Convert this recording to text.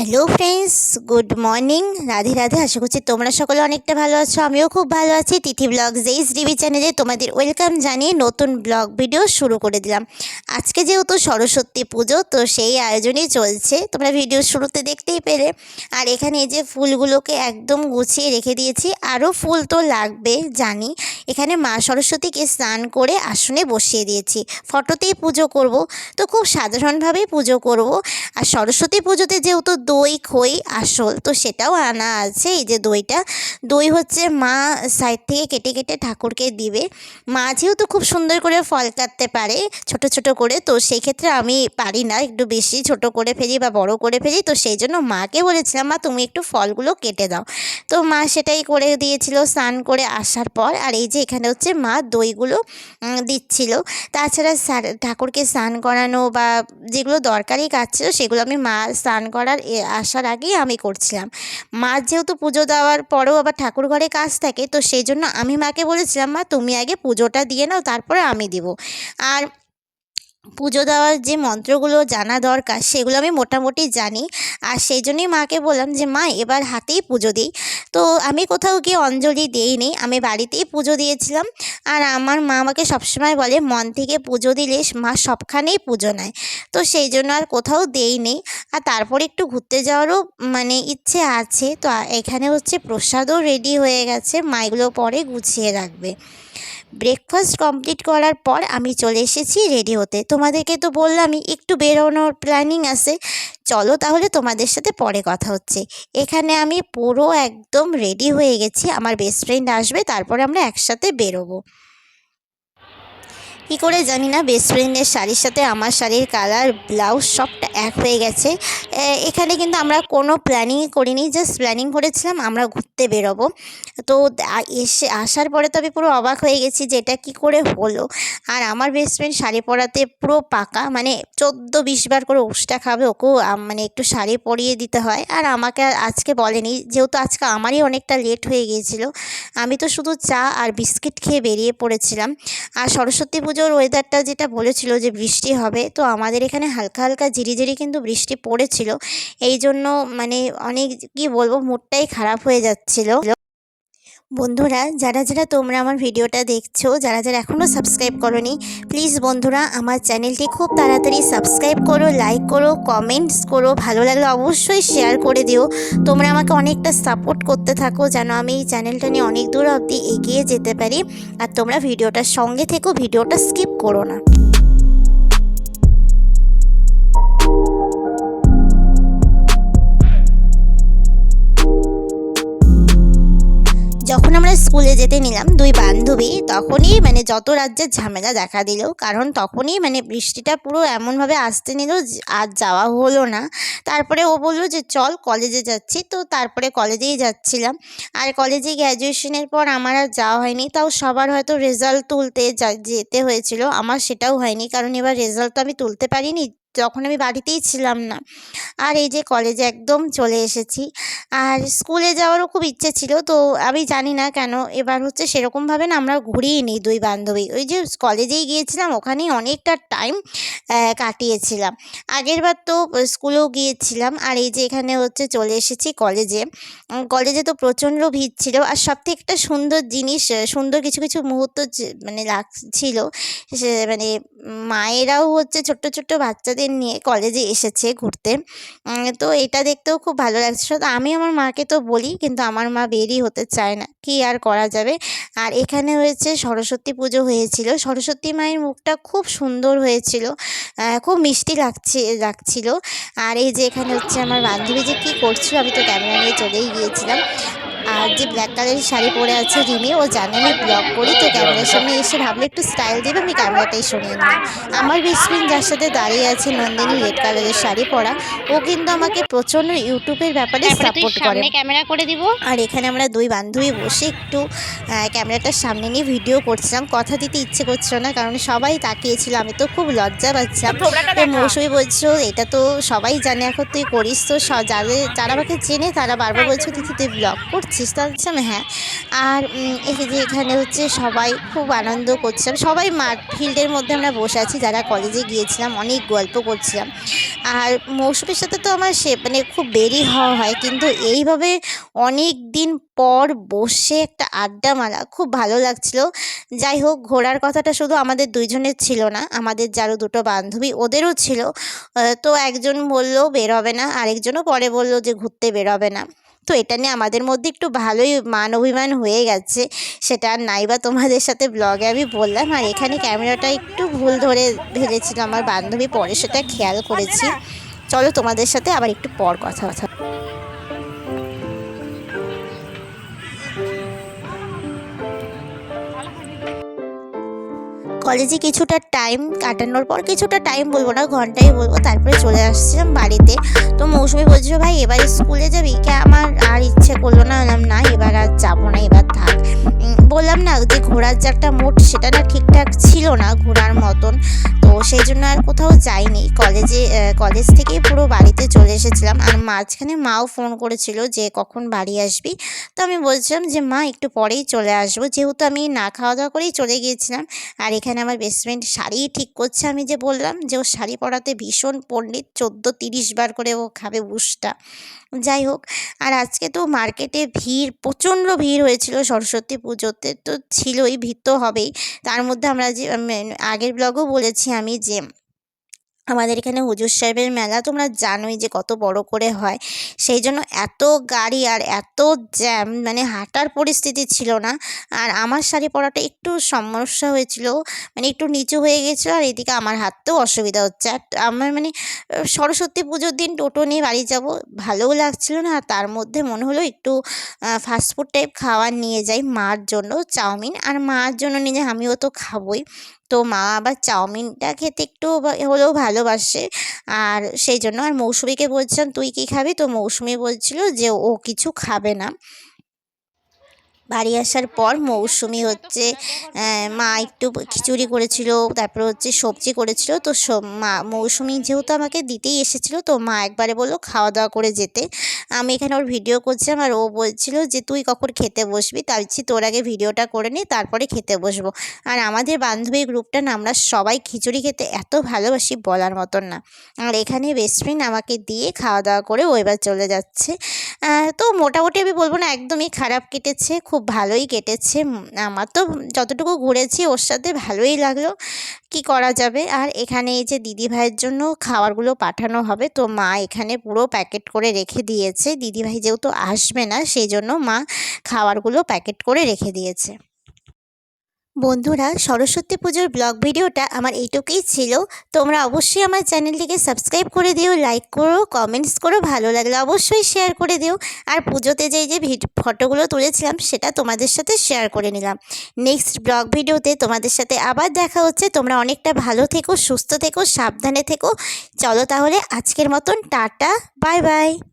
Hello friends good morning Radhe Radhe. আশা করছি তোমরা সকলে অনেকটা ভালো আছো। আমিও খুব ভালো আছি। তিথি ব্লগ জেইস ডিবি চ্যানেলে তোমাদের ওয়েলকাম জানিয়ে নতুন ব্লগ ভিডিও শুরু করে দিলাম। আজকে যেহেতু সরস্বতী পুজো, তো সেই আয়োজনই চলছে। তোমরা ভিডিও শুরুতে দেখতেই পেলে। আর এখানে এই যে ফুলগুলোকে একদম গুছিয়ে রেখে দিয়েছি। আরও ফুল তো লাগবে, জানি। এখানে মা সরস্বতীকে স্নান করে আসনে বসিয়ে দিয়েছি। ফটোতেই পুজো করব। তো খুব সাধারণভাবেই পুজো করব। আর সরস্বতী পুজোতে যেহেতু দই, খই আসল তো সেটাও আনা আছে। এই যে দইটা, দই হচ্ছে মা সাইড থেকে কেটে কেটে ঠাকুরকে দিবে। মা যেহেতু খুব সুন্দর করে ফল কাটতে পারে, ছোট ছোট করে, তো সেই ক্ষেত্রে আমি পারি না। একটু বেশি ছোট করে ফেলি বা বড় করে ফেলি, তো সেই জন্য মাকে বলেছিলাম, মা, তুমি একটু ফলগুলো কেটে দাও। তো মা সেটাই করে দিয়েছিল স্নান করে আসার পর। আর এই যে এখানে হচ্ছে মা দইগুলো দিচ্ছিল। তাছাড়া ঠাকুরকে স্নান করানো বা যেগুলো দরকারি কাজ ছিল, সেগুলো আমি মা স্নান করার আসার আগেই আমি করছিলাম। মা যেহেতু পুজো দেওয়ার পরেও আবার ঠাকুর ঘরে কাজ থাকে, তো সেই জন্য আমি মাকে বলেছিলাম, মা, তুমি আগে পুজোটা দিয়ে নাও, তারপরে আমি দিব। আর পুজো দেওয়ার যে মন্ত্রগুলো জানা দরকার, সেগুলো আমি মোটামুটি জানি। আর সেই জন্যই মাকে বললাম যে, মা, এবার হাতেই পুজো দিই। তো আমি কোথাও গিয়ে অঞ্জলি দিইনি। আমি বাড়িতেই পুজো দিয়েছিলাম। আর আমার মা আমাকে সবসময় বলে, মন থেকে পুজো দিলে মা সবখানেই পুজো নেয়। তো সেই জন্য আর কোথাও দেইনি। আর তারপরে একটু ঘুরতে যাওয়ারও মানে ইচ্ছে আছে। তো এখানে হচ্ছে প্রসাদও রেডি হয়ে গেছে। মাইগুলো পরে গুছিয়ে রাখবে। ব্রেকফাস্ট কমপ্লিট করার পর আমি চলে এসেছি রেডি হতে। তোমাদেরকে তো বললামই, একটু বেরোনোর প্ল্যানিং আছে। চলো তাহলে তোমাদের সাথে পরে কথা হচ্ছে। এখানে আমি পুরো একদম রেডি হয়ে গেছি। আমার বেস্ট ফ্রেন্ড আসবে, তারপরে আমরা একসাথে বেরোবো। কী করে জানি না বেস্ট ফ্রেন্ডের শাড়ির সাথে আমার শাড়ির কালার ব্লাউজ সবটা এক হয়ে গেছে। এখানে কিন্তু আমরা কোনো প্ল্যানিংই করিনি জাস্ট প্ল্যানিং করেছিলাম, আমরা ঘুরতে বেরোবো। তো এসে আসার পরে তো আমি পুরো অবাক হয়ে গেছি যে এটা কী করে হলো। আর আমার বেস্ট ফ্রেন্ড শাড়ি পরাতে পুরো পাকা মানে চোদ্দ বিশ বার করে উষ্টা খাবে, ওকেও মানে একটু শাড়ি পরিয়ে দিতে হয়। আর আমাকে আজকে বলেনি, যেহেতু আজকে আমারই অনেকটা লেট হয়ে গিয়েছিল, আমি তো শুধু চা আর বিস্কিট খেয়ে বেরিয়ে পড়েছিলাম। আর সরস্বতী পুজোর ওয়েদারটা যেটা বলেছিল যে বৃষ্টি হবে, তো আমাদের এখানে হালকা হালকা ঝিরিঝিরি কিন্তু বৃষ্টি পড়েছিল। এই জন্য মানে অনেক, কি বলব মুডটাই খারাপ হয়ে যাচ্ছিল। বন্ধুরা, যারা যারা তোমরা আমার ভিডিওটা দেখছ, যারা যারা এখনও সাবস্ক্রাইব করোনি প্লিজ বন্ধুরা, আমার চ্যানেলটি খুব তাড়াতাড়ি সাবস্ক্রাইব করো লাইক করো কমেন্টস করো, ভালো লাগলে অবশ্যই শেয়ার করে দিও। তোমরা আমাকে অনেকটা সাপোর্ট করতে থাকো, যেন আমি এই চ্যানেলটা নিয়ে অনেক দূর অবধি এগিয়ে যেতে পারি। আর তোমরা ভিডিওটার সঙ্গে থেকো, ভিডিওটা স্কিপ করো না। যখন আমরা স্কুলে যেতে নিলাম দুই বান্ধবী, তখনই মানে যত রাজ্যের ঝামেলা দেখা দিল, কারণ তখনই মানে বৃষ্টিটা পুরো এমনভাবে আসতে নিল আর যাওয়া হলো না। তারপরে ও বলল যে, চল কলেজে যাচ্ছি। তো তারপরে কলেজেই যাচ্ছিলাম। আর কলেজে গ্র্যাজুয়েশনের পর আমার আর যাওয়া হয়নি। তাও সবার হয়তো রেজাল্ট তুলতে যেতে হয়েছিল। আমার সেটাও হয়নি, কারণ এবার রেজাল্ট তো আমি তুলতে পারিনি। তখন আমি বাড়িতেই ছিলাম না। আর এই যে কলেজে একদম চলে এসেছি। আর স্কুলে যাওয়ারও খুব ইচ্ছে ছিল, তো আমি জানি না কেন, এবার হচ্ছে সেরকমভাবে না আমরা ঘুরিয়ে নিই দুই বান্ধবী। ওই যে কলেজেই গিয়েছিলাম, ওখানেই অনেকটা টাইম কাটিয়েছিলাম। আগেরবার তো স্কুলেও গিয়েছিলাম, আর এই যে এখানে হচ্ছে চলে এসেছি কলেজে কলেজে তো প্রচণ্ড ভিড় ছিল, আর সবথেকে একটা সুন্দর জিনিস সুন্দর কিছু কিছু মুহূর্ত মানে লাগছিল মানে মায়েরাও হচ্ছে ছোট্ট ছোট্ট বাচ্চাদের নিয়ে কলেজে এসেছে ঘুরতে। তো এটা দেখতেও খুব ভালো লাগছিল তো আমি আমার মাকে তো বলি, কিন্তু আমার মা বেরই হতে চায় না। কি আর করা যাবে? আর এখানে হয়েছে সরস্বতী পুজো হয়েছিল। সরস্বতী মায়ের মুখটা খুব সুন্দর হয়েছিল। খুব মিষ্টি লাগছে, লাগছিল। আর এই যে এখানে হচ্ছে আমার বান্ধবী যে কী করছিল, আমি তো ক্যামেরা নিয়ে চলেই গিয়েছিলাম। আর যে ব্ল্যাক কালারের শাড়ি পরে আছে রিমি ও জানে আমি ব্লগ করি তো ক্যামেরার সামনে এসে ভাবলে একটু স্টাইল দেবে আমি ক্যামেরাটাই সরিয়ে নিলাম আমার বেস্ট ফ্রেন্ড যার সাথে দাঁড়িয়ে আছে নন্দিনী রেড কালারের শাড়ি পরা ও কিন্তু আমাকে প্রচণ্ড ইউটিউবের ব্যাপারে সাপোর্ট করে। ক্যামেরা করে দিব। আর এখানে আমরা দুই বান্ধবী বসে একটু ক্যামেরাটার সামনে নিয়ে ভিডিও করছিলাম কথা দিতে ইচ্ছে করছিল না কারণ সবাই তাকিয়েছিল আমি তো খুব লজ্জা পাচ্ছিলাম। তো মৌসুমি বলছো এটা তো সবাই জানে এখন তুই করিস তো যাদের যারা আমাকে চেনে তারা বারবার বলছো দিদি তুই ব্লগ করছিস? যাচ্ছিস তো বলছিলাম হ্যাঁ। আর এই যে এখানে হচ্ছে সবাই খুব আনন্দ করছিলাম। সবাই মাঠ, ফিল্ডের মধ্যে আমরা বসে আছি, যারা কলেজে গিয়েছিলাম, অনেক গল্প করছিলাম। আর মৌসুমীর সাথে তো আমার সে মানে খুব বেরি হওয়া হয়, কিন্তু এইভাবে অনেক দিন পর বসে একটা আড্ডা মারা খুব ভালো লাগছিল। যাই হোক, ঘোরার কথাটা শুধু আমাদের দুইজনের ছিল না, আমাদের যারও দুটো বান্ধবী, ওদেরও ছিল। তো একজন বলল বেরোবে না, আরেকজনও পরে বলল যে ঘুরতে বেরোবে না। তো এটা নিয়ে আমাদের মধ্যে একটু ভালোই মান অভিমান হয়ে গেছে। সেটা আর নাই বা তোমাদের সাথে ব্লগে আমি বললাম। আর এখানে ক্যামেরাটা একটু ভুল ধরে ভেবেছিল আমার বান্ধবী, পরে সেটা খেয়াল করেছি। চলো তোমাদের সাথে আবার একটু পর কথা কথা কলেজে কিছুটা টাইম কাটানোর পর কিছুটা টাইম বলব না, ঘন্টাই বলব, তারপরে চলে আসছিলাম বাড়িতে। তো মৌসুমি বলছিল, ভাই, এবার স্কুলে যাবি? কে আমার আর ইচ্ছে করল না, বললাম, না, এবার আর যাব না, এবার থাক। বললাম না, যে ঘোরার যে একটা মোট সেটা না ঠিকঠাক ছিল না ঘোরার মতন। তো সেই জন্য আর কোথাও যাইনি। কলেজে কলেজ থেকেই পুরো বাড়িতে চলে এসেছিলাম। আর মাঝখানে মাও ফোন করেছিল যে, কখন বাড়ি আসবি? তো আমি বলছিলাম যে, মা, একটু পরেই চলে আসব। যেহেতু আমি না খাওয়া দাওয়া করেই চলে গিয়েছিলাম। আর এখানে আমার বেস্ট ফ্রেন্ড শাড়ি ঠিক করছে আমি যে বললাম যে ও শাড়ি পরাতে ভীষণ পণ্ডিত, চোদ্দ তিরিশ বার করে ও খাবে বুসটা যাই হোক, আর আজকে তো মার্কেটে ভিড়, প্রচণ্ড ভিড় হয়েছিল সরস্বতী পুজোতে, তো ছিলই, ভিড় তো হবেই। তার মধ্যে আমরা যে আগের ব্লগও বলেছি আমি যে আমাদের এখানে হুজুর সাহেবের মেলা তোমরা জানোই যে কত বড় করে হয়। সেই জন্য এত গাড়ি আর এত জ্যাম মানে হাঁটার পরিস্থিতি ছিল না। আর আমার শাড়ি পরাটা একটু সমস্যা হয়েছিল মানে একটু নিচু হয়ে গেছিল আর এদিকে আমার হাঁটতেও অসুবিধা হচ্ছে। আর আমার মানে সরস্বতী পুজোর দিন টোটো নিয়ে বাড়ি যাব ভালোও লাগছিল না আর তার মধ্যে মনে হলো একটু ফাস্টফুড টাইপ খাবার নিয়ে যাই মার জন্য, চাউমিন। আর মার জন্য নিয়ে আমিও তো খাবোই। তো মা আবার চাউমিনটা খেতে একটু হলেও ভালোবাসে। আর সেই জন্য আর মৌসুমিকে বলছিলাম, তুই কী খাবি? তো মৌসুমি বলছিল যে, ও কিছু খাবে না। বাড়ি আসার পর মৌসুমি হচ্ছে মা একটু খিচুড়ি করেছিল, তারপরে হচ্ছে সবজি করেছিল। তো মা, মৌসুমি যেহেতু আমাকে দিতেই এসেছিল, তো মা একবারে বলল খাওয়া দাওয়া করে যেতে। আমি এখানে ওর ভিডিও করছিলাম আর ও বলছিল যে, তুই কখন খেতে বসবি? তাই বলছি, তোর আগে ভিডিওটা করে নি, তারপরে খেতে বসবো। আর আমাদের বান্ধবী গ্রুপটা না আমরা সবাই খিচুড়ি খেতে এত ভালোবাসি, বলার মতন না। আর এখানে বেস্ট ফ্রেন্ড আমাকে দিয়ে খাওয়া দাওয়া করে ও এবার চলে যাচ্ছে। তো মোটামুটি আমি বলব না, একদমই খারাপ কেটেছে, খুব ভালোই কেটেছে। আমার তো যতটুকু ঘুরেছি ওর সাথে ভালোই লাগল। কি করা যাবে? আর এখানে এই যে দিদি ভাইয়ের জন্য খাবারগুলো পাঠানো হবে, তো মা এখানে পুরো প্যাকেট করে রেখে দিয়েছে। দিদিভাই যেহেতু আসবে না, সেই জন্য মা খাবারগুলো প্যাকেট করে রেখে দিয়েছে। বন্ধুরা, সরস্বতী পুজোর ব্লগ ভিডিওটা আমার এইটুকুই ছিল। তোমরা অবশ্যই আমার চ্যানেলটিকে সাবস্ক্রাইব করে দিও, লাইক করো, কমেন্টস করো, ভালো লাগলে অবশ্যই শেয়ার করে দিও। আর পুজোতে যেই যে ফটোগুলো তুলেছিলাম, সেটা তোমাদের সাথে শেয়ার করে নিলাম। নেক্সট ব্লগ ভিডিওতে তোমাদের সাথে আবার দেখা হচ্ছে। তোমরা অনেকটা ভালো থেকো, সুস্থ থেকো, সাবধানে থেকো। চলো তাহলে আজকের মতন টাটা, বাই বাই।